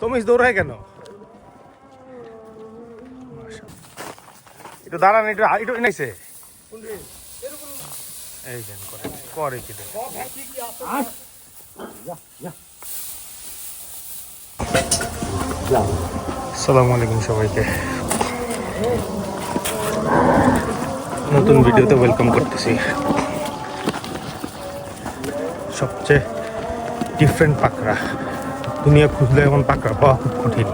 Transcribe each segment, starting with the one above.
তমিস দৌড়ায় কেন? একটু দাঁড়ান, একটু একটু নাইছে। সালামু আলাইকুম সবাইকে। নতুন ভিডিওতে ওয়েলকাম করতেছি। সবচেয়ে ডিফারেন্ট পাকড়া। দুনিয়া খুঁজলে এখন পাকড়া পাওয়া খুব কঠিন।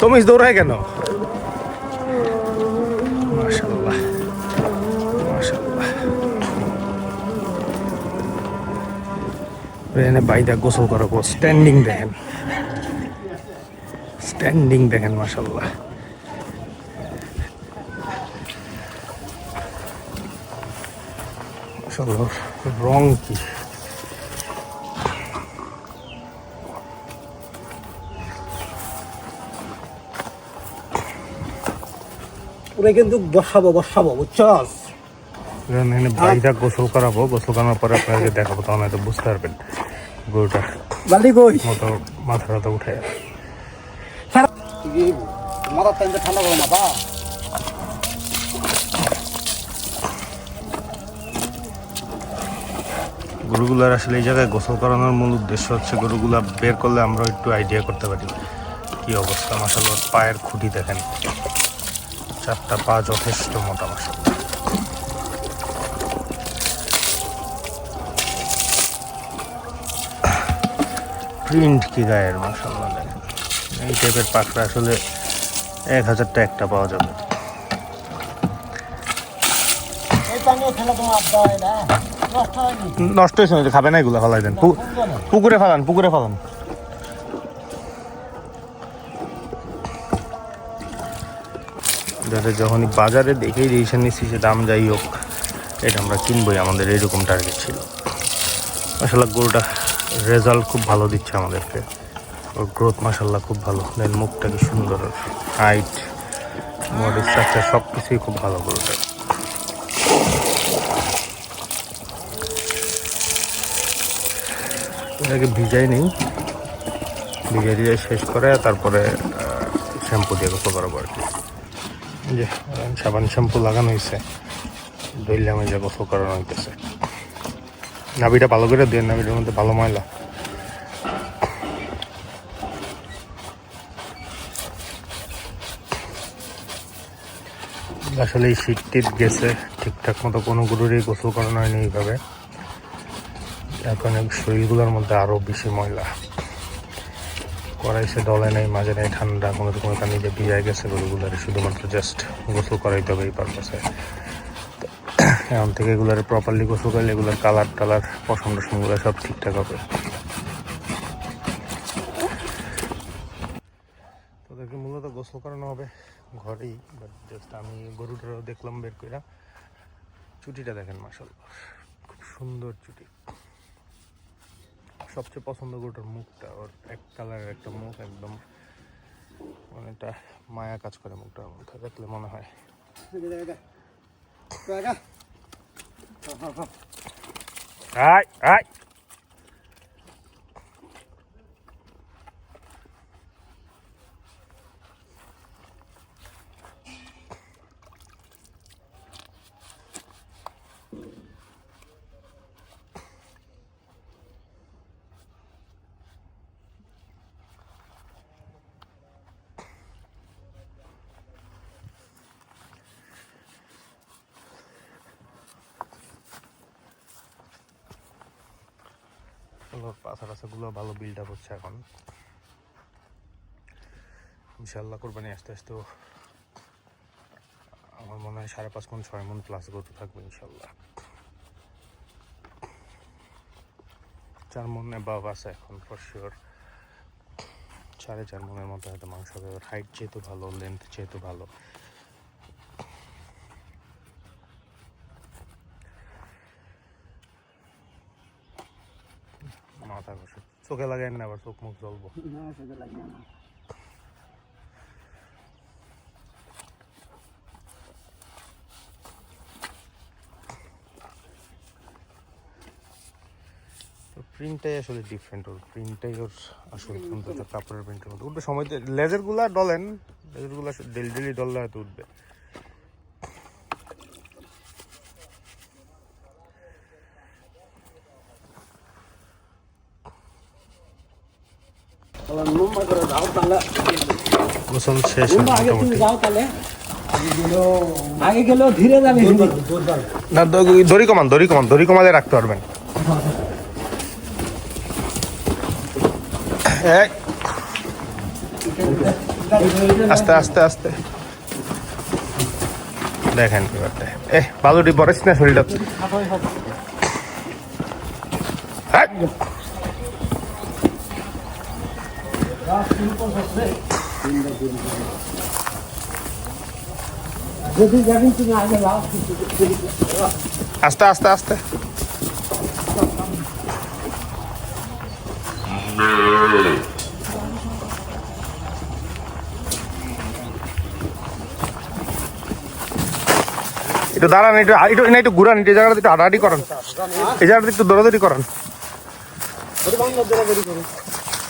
তমিস দৌড়ায় কেন? মাশাল্লাহ মাশাল্লাহ এখানে বাইদা গোসল করাবো স্ট্যান্ডিং দেখেন। স্ট্যান্ডিং দেখেন মাশাল্লাহ মাশাল্লাহ রং কি? পুরো কিন্তু বসাবো বসাবো বুঝছস বাইদা গোসল করাবো গোসল করানোর পরে আপনাকে দেখাবো তখন হয়তো বুঝতে পারবেন গরুটা বালি কই? মতো মাথা টাথা উঠে মাথার টাইমটা ঠান্ডা করো না বা গরুগুলার আসলে এই জায়গায় গোসল করানোর মূল উদ্দেশ্য হচ্ছে গরুগুলা বের করলে আমরা একটু আইডিয়া করতে পারি। কি অবস্থা? মাসাল্লাহ পায়ের খুঁটি দেখেন। চারটা পা যথেষ্ট মোটা মাসাল্লাহ প্রিন্ট কি গায়ের দেখেন এই টাইপের পাখরা আসলে এক হাজারটা একটা পাওয়া যাবে। নষ্ট হয়েছে খাবে না এগুলো, ফেলাই দেন। পুকুরে ফেলান পুকুরে ফেলান। যাতে যখনই বাজারে দেখেই ডিসিশন নিচ্ছি যে দাম যাই হোক, এটা আমরা কিনবই, আমাদের এরকম টার্গেট ছিল। মাসাল্লাহ গরুটা রেজাল্ট খুব ভালো দিচ্ছে আমাদেরকে। ওর গ্রোথ মাসাল্লাহ খুব ভালো। দেন মুখটা কি সুন্দর হাইট বডি স্ট্রাকচার সব কিছুই খুব ভালো গরুটা এটাকে ভিজাই নেই। ভিজাই দিয়ে শেষ করে, তারপরে শ্যাম্পু দিয়ে গোসল করাবো আর কি। যে সাবান শ্যাম্পু লাগানো হয়েছে দইলাম এই যে গোসল করানো হইতেছে। নাবিটা ভালো করে দিয়ে নাবিটার মধ্যে ভালো ময়লা। আসলে এই শীত টিট গেছে, ঠিকঠাক মতো কোনো গরুরই গোসল করানো হয়নি এইভাবে। এখন শরীরগুলোর মধ্যে আরও বেশি ময়লা। করাইছে, দলে নেই, মাঝে নেই, ঠান্ডা, কোনো রকম পানি যে ভিজাই গেছে গরুগুলার, শুধুমাত্র জাস্ট গোসল করাইতে হবে এই পারপাসে এখন থেকে এগুলার প্রপারলি গোসল করলে এগুলোর কালার টালার পশম টসমগুলো সব ঠিকঠাক হবে। তোদেরকে মূলত গোসল করানো হবে ঘরেই বাট জাস্ট আমি গরুটারও দেখলাম বের কইরা। চুটিটা দেখেন মাসাল খুব সুন্দর চুটি। সবচেয়ে পছন্দ গরুটার মুখটা ওর এক কালারের একটা মুখ একদম মানে একটা মায়া কাজ করে মুখটার মধ্যে দেখলে মনে হয় আয় আয় ওর পাথর টাছাগুলো ভালো বিল্ড আপ হচ্ছে এখন। ইনশাল্লাহ কোরবানি আস্তে আস্তে আমার মনে হয় সাড়ে পাঁচ মন, ছয় মন প্লাস গরু থাকবে ইনশাল্লাহ চার মন এবাব আছে এখন ফর শিওর সাড়ে চার মনের মতো হয়তো মাংস হবে হাইট যেহেতু ভালো লেন্থ যেহেতু ভালো মাথা ঘষে চোখে লাগায় না আবার চোখ মুখ জ্বলবো। প্রিন্টটাই আসলে ডিফারেন্ট ওর প্রিন্টটাই ওর আসলে সুন্দর কাপড়ের প্রিন্টের মধ্যে উঠবে সময় লেজারগুলা ডলেন লেজারগুলা ডেলি ডেলি ডললে হয়তো উঠবে তাহলে লম্বা করে যাও তাহলে গোসল শেষ আগে গেলেও ধীরে যাবে না দড়ি কমান দড়ি কমান দড়ি কমালে রাখতে পারবেন। আস্তে আস্তে আস্তে। দেখেন এবারটা। এ বালুটি পরেছ না শরীরটা। আস্তে আস্তে আস্তে। একটু দাঁড়ান, একটু একটু, না, একটু ঘুরান, এই জায়গাটা একটু হাঁটাহাঁটি করান। এই জায়গাটা একটু দৌড়াদৌড়ি করান।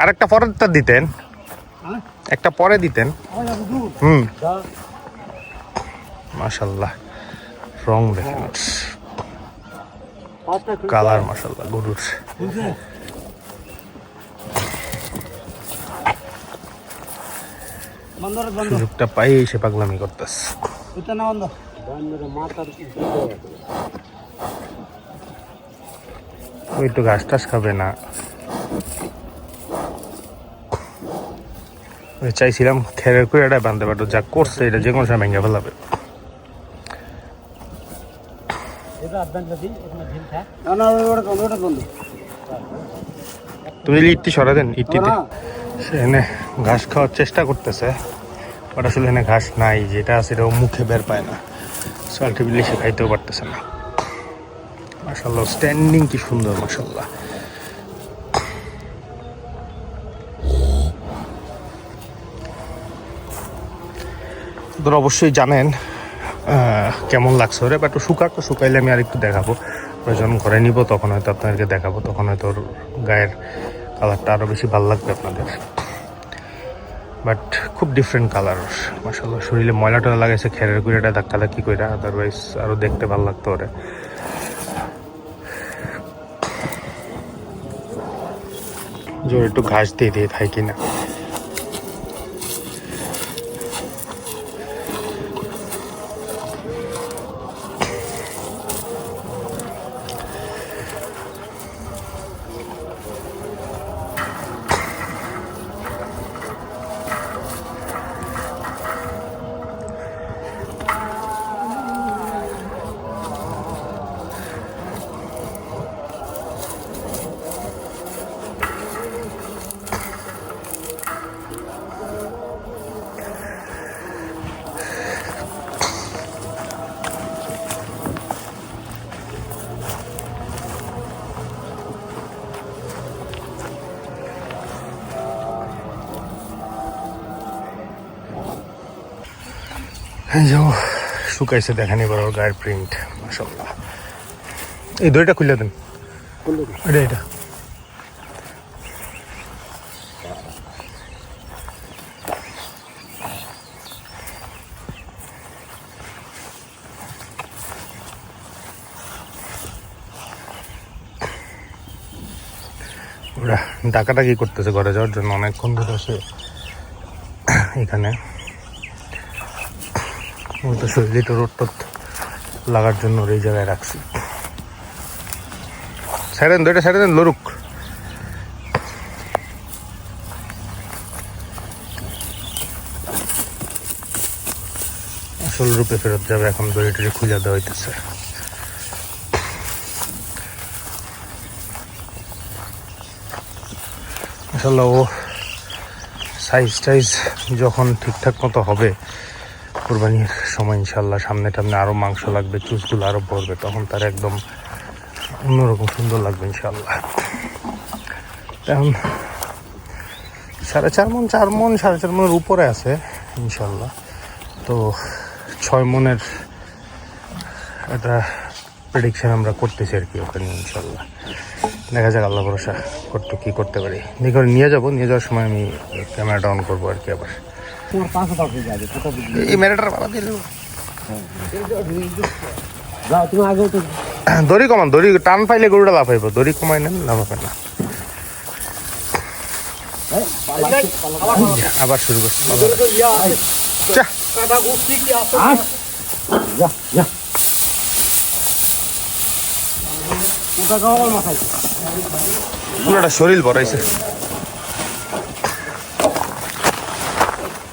আরেকটা পরেরটা দিতেন। একটা পরে দিতেন। হুম। মাশাল্লাহ। রং দেখেন কালার মাশাল্লাহ গরুর। সুযোগটা পাই সে পাগলামি করতেছে। ওই একটু ঘাস টাস খাবে না। চাইছিলাম খেরের করে এটা বাঁধতে পারতো যা করছে এটা যে কোনো সময় ভেঙে ফেলাবে। তুমি যদি ইটটি সরা দেন ইটটিতে। সে এনে ঘাস খাওয়ার চেষ্টা করতেছে। বাট আসলে এনে ঘাস নাই যেটা আছে এটা মুখে বের পায় না। সো আলটিমেটলি সে খাইতেও পারতেছে না। মাসাল্লাহ স্ট্যান্ডিং কি সুন্দর মাসাল্লাহ তোরা অবশ্যই জানেন কেমন লাগছে ওরে বাট শুকাক শুকাইলে আমি আর একটু দেখাবো প্রয়োজন ঘরে নিব, তখন হয়তো আপনাদেরকে দেখাবো, তখন হয়তো ওর গায়ের কালারটা আরও বেশি ভালো লাগবে আপনাদের। বাট খুব ডিফারেন্ট কালার মাসাল্লাহ শরীরে ময়লা টয়লা লাগাইছে, খেরের গুঁড়িটা ধাক্কা ধাক্কি করে আদারওয়াইজ আরও দেখতে ভালো লাগতো ওরে। জোর একটু ঘাস দিয়ে দিয়ে খাই কিনা। এই যে শুকাইছে দেখেন এবার ওর গায়ের প্রিন্ট মাসাল্লাহ এই দড়িটা খুলে দেন। এটা এটা। ওরা ডাকাডাকি করতেছে ঘরে যাওয়ার জন্য অনেকক্ষণ ধরে সে এখানে। ওই তো শরীরে রোদ টোদ লাগার জন্য ওর এই জায়গায় রাখছি। সাইডেন দুইটা সাইডেন লরুক আসল রূপে ফেরত যাবে, এখন দড়ি টড়ি খুঁজে দেওয়া হইতেছে। আসলে ও সাইজ টাইজ যখন ঠিকঠাক মতো হবে কোরবানির সময় ইনশাল্লাহ সামনে টামনে আরও মাংস লাগবে চুজগুলো আরও ভরবে, তখন তার একদম অন্যরকম সুন্দর লাগবে ইনশাল্লাহ এখন সাড়ে চার মন চার মন, সাড়ে চার মনের উপরে আছে ইনশাল্লাহ তো ছয় মনের একটা প্রেডিকশান আমরা করতেছি আর কি ওখানে ইনশাল্লাহ দেখা যাক আল্লাহ ভরসা করতে কী করতে পারি। নিয়ে যাব, নিয়ে যাওয়ার সময় আমি ক্যামেরাটা অন করব আর কি আবার। তোমার পাশে পাশে যাবে এই ম্যারেটার বাবা দিল যাও তুমি আগেও তো দড়ি কমান দড়ি টান পাইলে গরুটা লাফাইব দড়ি কমাই নেন না। এই, পালাচ্ছে, পালাচ্ছে। আবার। শুরু করছি। পুরোটা শরীর ভরাইছে।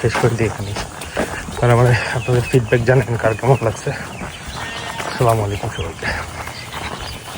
শেষ করে দিই এখানে তাহলে মানে আপনাদের ফিডব্যাক জানেন কার কেমন লাগছে। আসসালামু আলাইকুম সবাইকে।